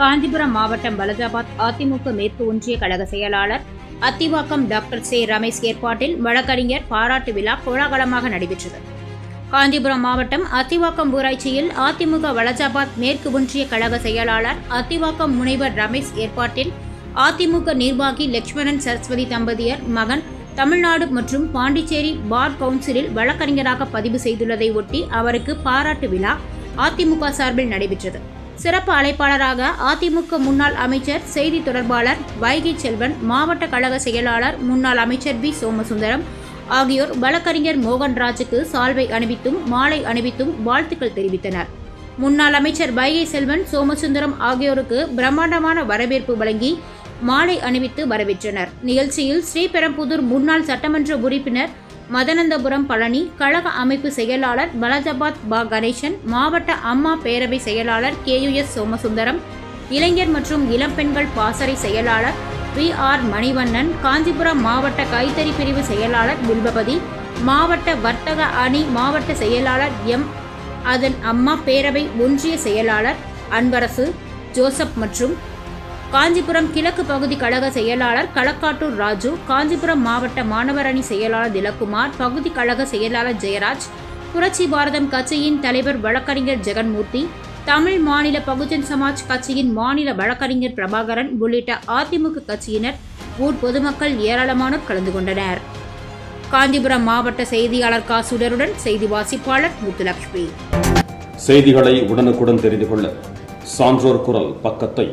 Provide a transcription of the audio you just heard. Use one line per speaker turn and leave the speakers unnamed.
காஞ்சிபுரம் மாவட்டம் பலஜாபாத் அதிமுக மேற்கு ஒன்றிய கழக செயலாளர் அத்திவாக்கம் டாக்டர் சே ரமேஷ் ஏற்பாட்டில் வழக்கறிஞர் பாராட்டு விழா கோலாகலமாக நடைபெற்றது. காஞ்சிபுரம் மாவட்டம் அத்திவாக்கம் ஊராட்சியில் அதிமுக வலஜாபாத் மேற்கு ஒன்றிய கழக செயலாளர் அத்திவாக்கம் முனைவர் ரமேஷ் ஏற்பாட்டில் அதிமுக நிர்வாகி லட்சுமணன் சரஸ்வதி தம்பதியர் மகன் தமிழ்நாடு மற்றும் பாண்டிச்சேரி பார் கவுன்சிலில் வழக்கறிஞராக பதிவு செய்துள்ளதை ஒட்டி அவருக்கு பாராட்டு விழா அதிமுக சார்பில் நடைபெற்றது. சிறப்பு அழைப்பாளராக அதிமுக முன்னாள் அமைச்சர் செய்தி தொடர்பாளர் வைகை செல்வன் மாவட்ட கழக செயலாளர் முன்னாள் அமைச்சர் பி சோமசுந்தரம் ஆகியோர் வழக்கறிஞர் மோகன்ராஜுக்கு சால்வை அணிவித்தும் மாலை அணிவித்தும் வாழ்த்துக்கள் தெரிவித்தனர். முன்னாள் அமைச்சர் வைகை செல்வன் சோமசுந்தரம் ஆகியோருக்கு பிரம்மாண்டமான வரவேற்பு வழங்கி மாலை அணிவித்து வரவேற்றனர். நிகழ்ச்சியில் ஸ்ரீபெரும்புதூர் முன்னாள் சட்டமன்ற உறுப்பினர் மதனந்தபுரம் பழனி கழக அமைப்பு செயலாளர் பலஜபாத் பா கணேசன் மாவட்ட அம்மா பேரவை செயலாளர் கே யுஎஸ் சோமசுந்தரம் இளைஞர் மற்றும் இளம்பெண்கள் பாசறை செயலாளர் வி ஆர் மணிவண்ணன் காஞ்சிபுரம் மாவட்ட கைத்தறி பிரிவு செயலாளர் வில்பபதி மாவட்ட வர்த்தக அணி மாவட்ட செயலாளர் எம் அதன் அம்மா பேரவை ஒன்றிய செயலாளர் அன்பரசு ஜோசப் மற்றும் காஞ்சிபுரம் கிழக்கு பகுதி கழக செயலாளர் களக்காட்டூர் ராஜு காஞ்சிபுரம் மாவட்ட மாணவர் அணி செயலாளர் திலக்குமார் பகுதி கழக செயலாளர் ஜெயராஜ் புரட்சி பாரதம் கட்சியின் தலைவர் வழக்கறிஞர் ஜெகன்மூர்த்தி தமிழ் மாநில பகுஜன் சமாஜ் கட்சியின் மாநில வழக்கறிஞர் பிரபாகரன் உள்ளிட்ட அதிமுக கட்சியினர் ஊர் பொதுமக்கள் ஏராளமானோர் கலந்து கொண்டனர். காஞ்சிபுரம் மாவட்ட செய்தியாளர் கா சுடருடன் செய்தி வாசிப்பாளர் முத்துலட்சுமி.
செய்திகளை உடனுக்குடன் தெரிந்து கொள்ள சான்றோர் குரல் பக்கத்தை